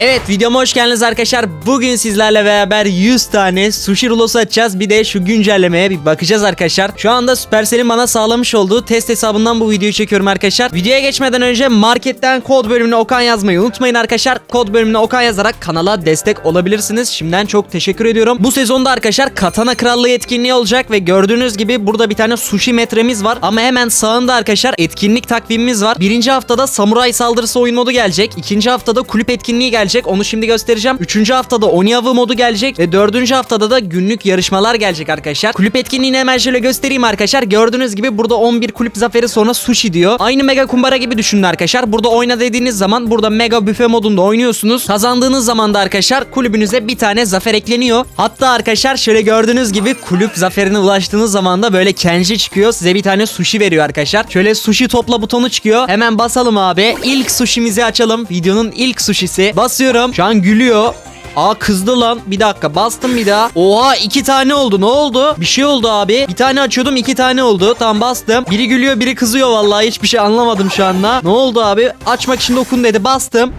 Evet videoma hoş geldiniz arkadaşlar. Bugün sizlerle beraber 100 tane sushi rulosu açacağız. Bir de şu güncellemeye bir bakacağız arkadaşlar. Şu anda Supercell'in bana sağlamış olduğu test hesabından bu videoyu çekiyorum arkadaşlar. Videoya geçmeden önce marketten kod bölümüne Okan yazmayı unutmayın arkadaşlar. Kod bölümüne Okan yazarak kanala destek olabilirsiniz. Şimdiden çok teşekkür ediyorum. Bu sezonda arkadaşlar Katana Krallığı etkinliği olacak ve gördüğünüz gibi burada bir tane sushi metremiz var. Ama hemen sağında arkadaşlar etkinlik takvimimiz var. Birinci haftada samuray saldırısı oyun modu gelecek. İkinci haftada kulüp etkinliği gelecek. Onu şimdi göstereceğim. Üçüncü haftada Oni avı modu gelecek. Ve dördüncü haftada da günlük yarışmalar gelecek arkadaşlar. Kulüp etkinliğini hemen şöyle göstereyim arkadaşlar. Gördüğünüz gibi burada 11 kulüp zaferi sonra sushi diyor. Aynı mega kumbara gibi düşünün arkadaşlar. Burada oyna dediğiniz zaman burada mega büfe modunda oynuyorsunuz. Kazandığınız zaman da arkadaşlar kulübünüze bir tane zafer ekleniyor. Hatta arkadaşlar şöyle gördüğünüz gibi kulüp zaferine ulaştığınız zaman da böyle kenji çıkıyor. Size bir tane sushi veriyor arkadaşlar. Şöyle sushi topla butonu çıkıyor. Hemen basalım abi. İlk sushimizi açalım. Videonun ilk sushisi. Basıyorum. Şu an gülüyor. Aa kızdı lan. Bir dakika bastım bir daha. Oha iki tane oldu. Ne oldu? Bir şey oldu abi. Bir tane açıyordum iki tane oldu. Tamam bastım. Biri gülüyor biri kızıyor vallahi. Hiçbir şey anlamadım şu anda. Ne oldu abi? Açmak için dokun dedi. Bastım.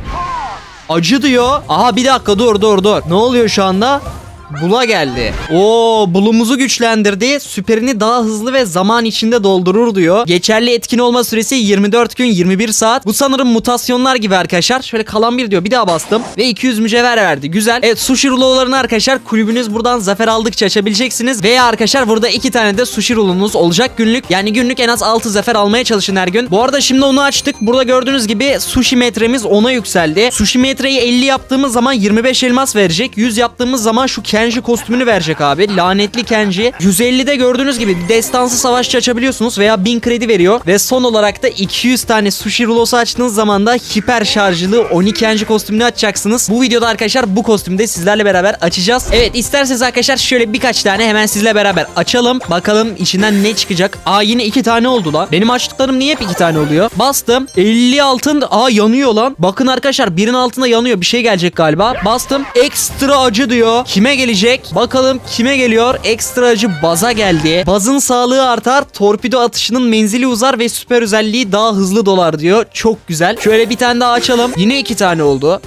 Acı diyor. Aha bir dakika dur dur dur. Ne oluyor şu anda? Bula geldi. Oo bulumuzu güçlendirdi. Süperini daha hızlı ve zaman içinde doldurur diyor. Geçerli etkin olma süresi 24 gün 21 saat. Bu sanırım mutasyonlar gibi arkadaşlar. Şöyle kalan bir diyor. Bir daha bastım. Ve 200 mücevher verdi. Güzel. Evet sushi rulolarını arkadaşlar kulübünüz buradan zafer aldıkça açabileceksiniz. Veya arkadaşlar burada iki tane de sushi rulonuz olacak günlük. Yani günlük en az 6 zafer almaya çalışın her gün. Bu arada şimdi onu açtık. Burada gördüğünüz gibi sushi metremiz 10'a yükseldi. Sushi metreyi 50 yaptığımız zaman 25 elmas verecek. 100 yaptığımız zaman şu Kenji kostümünü verecek abi. Lanetli Kenji. 150'de gördüğünüz gibi destansı savaşçı açabiliyorsunuz veya 1000 kredi veriyor. Ve son olarak da 200 tane sushi rulosu açtığınız zaman da hiper şarjlı Oni Kenji kostümünü açacaksınız. Bu videoda arkadaşlar bu kostümü de sizlerle beraber açacağız. Evet isterseniz arkadaşlar şöyle birkaç tane hemen sizle beraber açalım. Bakalım içinden ne çıkacak. Aa yine iki tane oldu lan. Benim açtıklarım niye hep iki tane oluyor? Bastım. 50 altın. Aa yanıyor lan. Bakın arkadaşlar birin altında yanıyor. Bir şey gelecek galiba. Bastım. Ekstra acı diyor. Kime gelecek? Bakalım kime geliyor? Ekstra acı baza geldi. Bazın sağlığı artar. Torpido atışının menzili uzar ve süper özelliği daha hızlı dolar diyor. Çok güzel. Şöyle bir tane daha açalım. Yine iki tane oldu.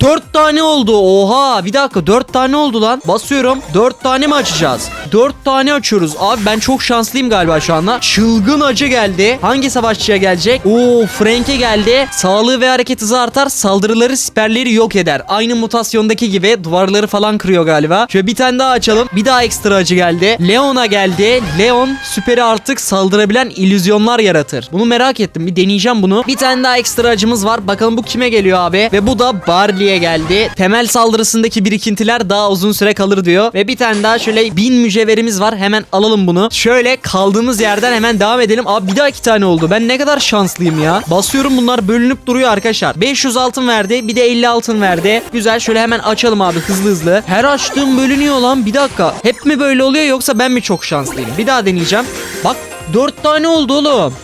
Dört tane oldu. Oha bir dakika dört tane oldu lan. Basıyorum. Dört tane mi açacağız? Dört tane açıyoruz. Abi ben çok şanslıyım galiba şu anda. Çılgın acı geldi. Hangi savaşçıya gelecek? Oo Frank'e geldi. Sağlığı ve hareket hızı artar. Saldırıları siperleri yok eder. Aynı mutasyondaki gibi duvarları falan kırıyor galiba. Şöyle bir tane daha açalım. Bir daha ekstra acı geldi. Leon'a geldi. Leon süperi artık saldırabilen illüzyonlar yaratır. Bunu merak ettim. Bir deneyeceğim bunu. Bir tane daha ekstra acımız var. Bakalım bu kime geliyor abi? Ve bu da Barley'e geldi. Temel saldırısındaki birikintiler daha uzun süre kalır diyor. Ve bir tane daha şöyle bin mücevherimiz var. Hemen alalım bunu. Şöyle kaldığımız yerden hemen devam edelim. Abi bir daha iki tane oldu. Ben ne kadar şanslıyım ya. Basıyorum bunlar bölünüp duruyor arkadaşlar. 500 altın verdi. Bir de 50 altın verdi. Güzel şöyle hemen açalım abi hızlı hızlı. Her açtığım bölünüyor lan. Bir dakika. Hep mi böyle oluyor yoksa ben mi çok şanslıyım? Bir daha deneyeceğim. Bak 4 tane oldu oğlum.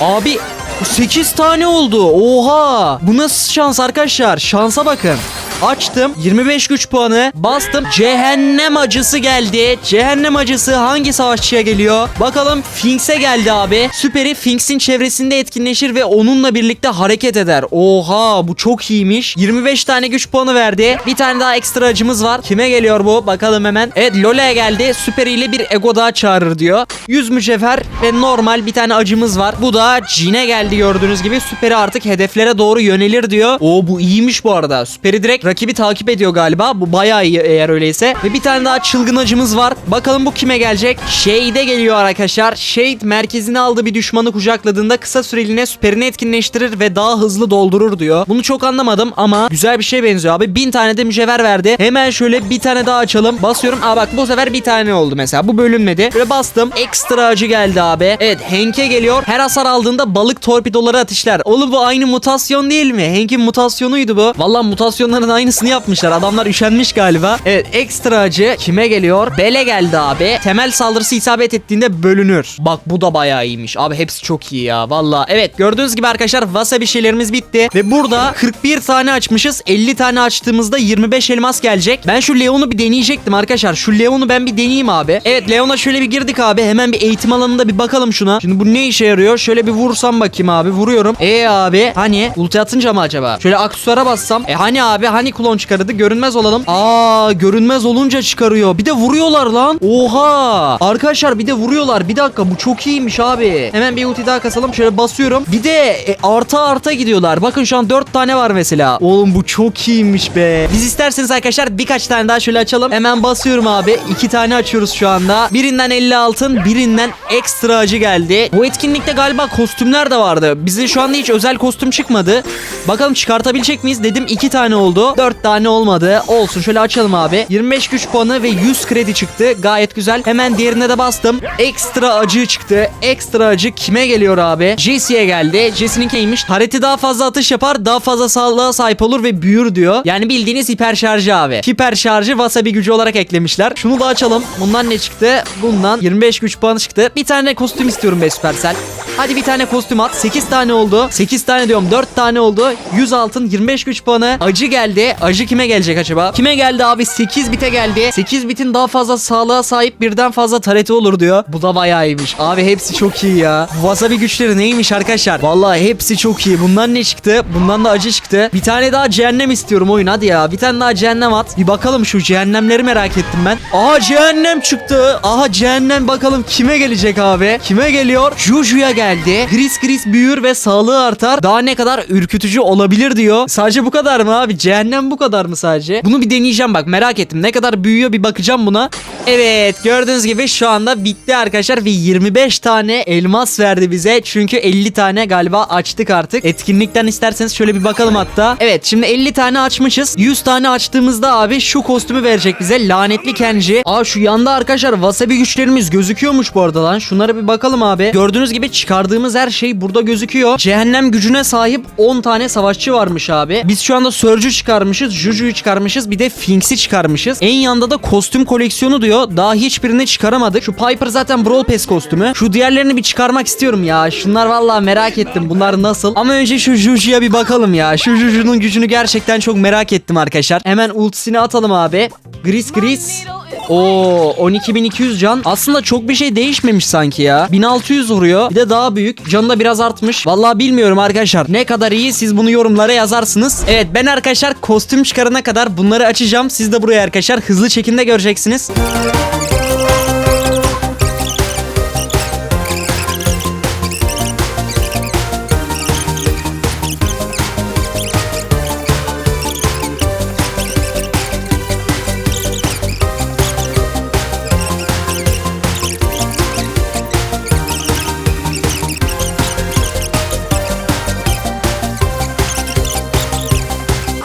Abi 8 tane oldu. Oha. Bu nasıl şans arkadaşlar? Şansa bakın. Açtım. 25 güç puanı. Bastım. Cehennem acısı geldi. Cehennem acısı hangi savaşçıya geliyor? Bakalım Finks'e geldi abi. Süperi Finks'in çevresinde etkinleşir ve onunla birlikte hareket eder. Oha bu çok iyiymiş. 25 tane güç puanı verdi. Bir tane daha ekstra acımız var. Kime geliyor bu? Bakalım hemen. Evet Lola'ya geldi. Süperi ile bir ego daha çağırır diyor. 100 mücevher ve normal bir tane acımız var. Bu da Jin'e geldi gördüğünüz gibi. Süperi artık hedeflere doğru yönelir diyor. Oo bu iyiymiş bu arada. Süperi direkt rakibi takip ediyor galiba. Bu bayağı iyi eğer öyleyse. Ve bir tane daha çılgın acımız var. Bakalım bu kime gelecek? Shade'e geliyor arkadaşlar. Shade merkezine aldığı bir düşmanı kucakladığında kısa süreliğine süperini etkinleştirir ve daha hızlı doldurur diyor. Bunu çok anlamadım ama güzel bir şey benziyor abi. Bin tane de mücevher verdi. Hemen şöyle bir tane daha açalım. Basıyorum. Aa bak bu sefer bir tane oldu mesela. Bu bölünmedi. Böyle bastım. Ekstra acı geldi abi. Evet Henk'e geliyor. Her hasar aldığında balık torpidoları ateşler. Oğlum bu aynı mutasyon değil mi? Henk'in mutasyonuydu bu. Vallahi mutasyonların aynısını yapmışlar. Adamlar üşenmiş galiba. Evet ekstra acı kime geliyor? Bele geldi abi. Temel saldırısı isabet ettiğinde bölünür. Bak bu da bayağı iyiymiş. Abi hepsi çok iyi ya. Valla. Evet gördüğünüz gibi arkadaşlar wasabi şeylerimiz bitti. Ve burada 41 tane açmışız. 50 tane açtığımızda 25 elmas gelecek. Ben şu Leon'u bir deneyecektim arkadaşlar. Şu Leon'u ben bir deneyeyim abi. Evet Leon'a şöyle bir girdik abi. Hemen bir eğitim alanında bir bakalım şuna. Şimdi bu ne işe yarıyor? Şöyle bir vursam bakayım abi. Vuruyorum. E abi hani ulti atınca mı acaba? Şöyle aksesuara bassam. E hani abi hani hani klon çıkardı? Görünmez olalım. Aa görünmez olunca çıkarıyor. Bir de vuruyorlar lan. Oha. Arkadaşlar bir de vuruyorlar. Bir dakika bu çok iyiymiş abi. Hemen bir ulti daha kasalım. Şöyle basıyorum. Bir de e, arta arta gidiyorlar. Bakın şu an 4 tane var mesela. Oğlum bu çok iyiymiş be. Biz isterseniz arkadaşlar birkaç tane daha şöyle açalım. Hemen basıyorum abi. 2 tane açıyoruz şu anda. Birinden 50 altın, birinden ekstra acı geldi. Bu etkinlikte galiba kostümler de vardı. Bize şu anda hiç özel kostüm çıkmadı. Bakalım çıkartabilecek miyiz? Dedim 2 tane oldu. 4 tane olmadı. Olsun şöyle açalım abi. 25 güç puanı ve 100 kredi çıktı. Gayet güzel. Hemen diğerine de bastım. Ekstra acı çıktı. Ekstra acı kime geliyor abi? Jesse'ye geldi. Jesse'nin neymiş? Hareti daha fazla atış yapar. Daha fazla sağlığa sahip olur ve büyür diyor. Yani bildiğiniz hiper şarjı abi. Hiper şarjı wasabi gücü olarak eklemişler. Şunu da açalım. Bundan ne çıktı? Bundan 25 güç puanı çıktı. Bir tane kostüm istiyorum be Supercell. Hadi bir tane kostüm at. 8 tane oldu. 8 tane diyorum 4 tane oldu. 100 altın 25 güç puanı. Acı geldi. Acı kime gelecek acaba? Kime geldi abi? 8 bite geldi. 8 bitin daha fazla sağlığa sahip birden fazla tareti olur diyor. Bu da bayağı iyiymiş. Abi hepsi çok iyi ya. Wasabi güçleri neymiş arkadaşlar? Vallahi hepsi çok iyi. Bundan ne çıktı? Bundan da acı çıktı. Bir tane daha cehennem istiyorum oyun hadi ya. Bir tane daha cehennem at. Bir bakalım şu cehennemleri merak ettim ben. Aha cehennem çıktı. Aha cehennem bakalım kime gelecek abi? Kime geliyor? Juju'ya geldi. Gris gris büyür ve sağlığı artar. Daha ne kadar ürkütücü olabilir diyor. Sadece bu kadar mı abi? Cehennem bu kadar mı sadece? Bunu bir deneyeceğim bak merak ettim. Ne kadar büyüyor bir bakacağım buna. Evet gördüğünüz gibi şu anda bitti arkadaşlar ve 25 tane elmas verdi bize. Çünkü 50 tane galiba açtık artık. Etkinlikten isterseniz şöyle bir bakalım hatta. Evet şimdi 50 tane açmışız. 100 tane açtığımızda abi şu kostümü verecek bize. Lanetli Kenji. Aa şu yanda arkadaşlar wasabi güçlerimiz gözüküyormuş bu arada lan. Şunlara bir bakalım abi. Gördüğünüz gibi çıkardığımız her şey burada gözüküyor. Cehennem gücüne sahip 10 tane savaşçı varmış abi. Biz şu anda Surge'ü çıkarmışız. Juju'yu çıkarmışız. Bir de Finks'i çıkarmışız. En yanda da kostüm koleksiyonu diyor. Daha hiçbirini çıkaramadık. Şu Piper zaten Brawl Pass kostümü. Şu diğerlerini bir çıkarmak istiyorum ya. Şunlar vallahi merak ettim. Bunlar nasıl? Ama önce şu Juju'ya bir bakalım ya. Şu Juju'nun gücünü gerçekten çok merak ettim arkadaşlar. Hemen ultisini atalım abi. Gris Gris. Oo 12.200 can. Aslında çok bir şey değişmemiş sanki ya. 1600 vuruyor. Bir de daha büyük. Canı da biraz artmış. Vallahi bilmiyorum arkadaşlar. Ne kadar iyi siz bunu yorumlara yazarsınız. Evet ben arkadaşlar kostüm çıkarana kadar bunları açacağım. Siz de buraya arkadaşlar hızlı çekimde göreceksiniz.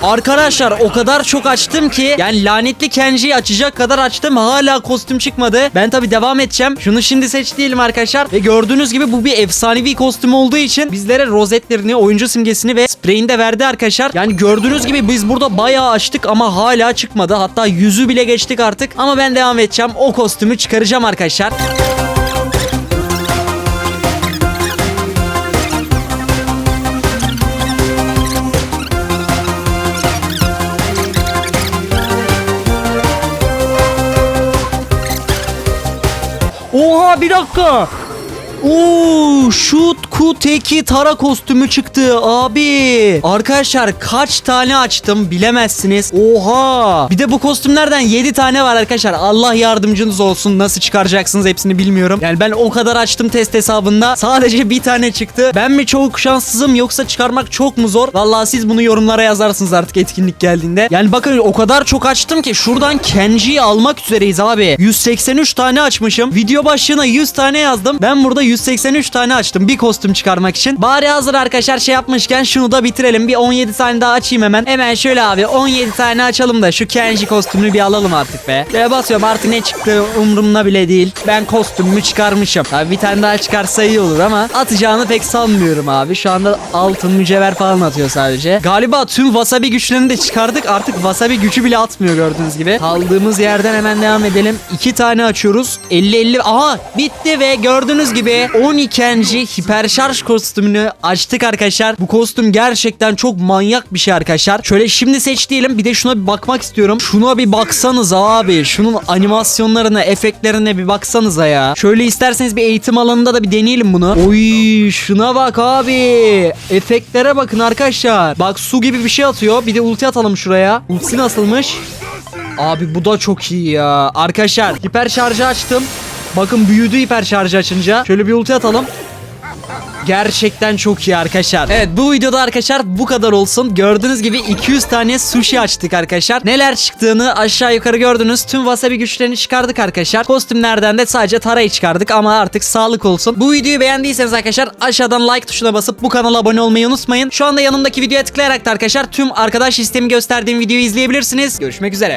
Arkadaşlar o kadar çok açtım ki yani lanetli Kenji'yi açacak kadar açtım hala kostüm çıkmadı. Ben tabi devam edeceğim. Şunu şimdi seç diyelim arkadaşlar. Ve gördüğünüz gibi bu bir efsanevi kostüm olduğu için bizlere rozetlerini, oyuncu simgesini ve spreyini de verdi arkadaşlar. Yani gördüğünüz gibi biz burada bayağı açtık ama hala çıkmadı. Hatta yüzü bile geçtik artık. Ama ben devam edeceğim. O kostümü çıkaracağım arkadaşlar. Oha bir dakika. Oo, şut kuteki tara kostümü çıktı abi. Arkadaşlar kaç tane açtım bilemezsiniz. Oha. Bir de bu kostümlerden 7 tane var arkadaşlar. Allah yardımcınız olsun. Nasıl çıkaracaksınız hepsini bilmiyorum. Yani ben o kadar açtım test hesabında. Sadece bir tane çıktı. Ben mi çok şanssızım yoksa çıkarmak çok mu zor? Vallahi siz bunu yorumlara yazarsınız artık etkinlik geldiğinde. Yani bakın o kadar çok açtım ki şuradan Kenji'yi almak üzereyiz abi. 183 tane açmışım. Video başlığına 100 tane yazdım. Ben burada 183 tane açtım bir kostüm çıkarmak için. Bari hazır arkadaşlar şey yapmışken şunu da bitirelim. Bir 17 tane daha açayım hemen. Hemen şöyle abi 17 tane açalım da şu Kenji kostümünü bir alalım artık be. Şöyle basıyorum artık ne çıktı umurumda bile değil. Ben kostümümü çıkarmışım. Abi bir tane daha çıkarsa iyi olur ama atacağını pek sanmıyorum abi. Şu anda altın mücevher falan atıyor sadece. Galiba tüm wasabi güçlerini de çıkardık. Artık wasabi gücü bile atmıyor gördüğünüz gibi. Kaldığımız yerden hemen devam edelim. İki tane açıyoruz. 50-50. Aha bitti ve gördüğünüz gibi ve 12. hiperşarj kostümünü açtık arkadaşlar. Bu kostüm gerçekten çok manyak bir şey arkadaşlar. Şöyle şimdi seç diyelim bir de şuna bir bakmak istiyorum. Şuna bir baksanız abi. Şunun animasyonlarına, efektlerine bir baksanıza ya. Şöyle isterseniz bir eğitim alanında da bir deneyelim bunu. Oy şuna bak abi. Efektlere bakın arkadaşlar. Bak su gibi bir şey atıyor. Bir de ulti atalım şuraya. Ultisi nasılmış? Abi bu da çok iyi ya. Arkadaşlar hiper şarjı açtım. Bakın büyüdü hiper şarjı açınca. Şöyle bir ulti atalım. Gerçekten çok iyi arkadaşlar. Evet bu videoda arkadaşlar bu kadar olsun. Gördüğünüz gibi 200 tane sushi açtık arkadaşlar. Neler çıktığını aşağı yukarı gördünüz. Tüm wasabi güçlerini çıkardık arkadaşlar. Kostümlerden de sadece tarayı çıkardık ama artık sağlık olsun. Bu videoyu beğendiyseniz arkadaşlar aşağıdan like tuşuna basıp bu kanala abone olmayı unutmayın. Şu anda yanımdaki videoya tıklayarak da arkadaşlar tüm arkadaş listemi gösterdiğim videoyu izleyebilirsiniz. Görüşmek üzere.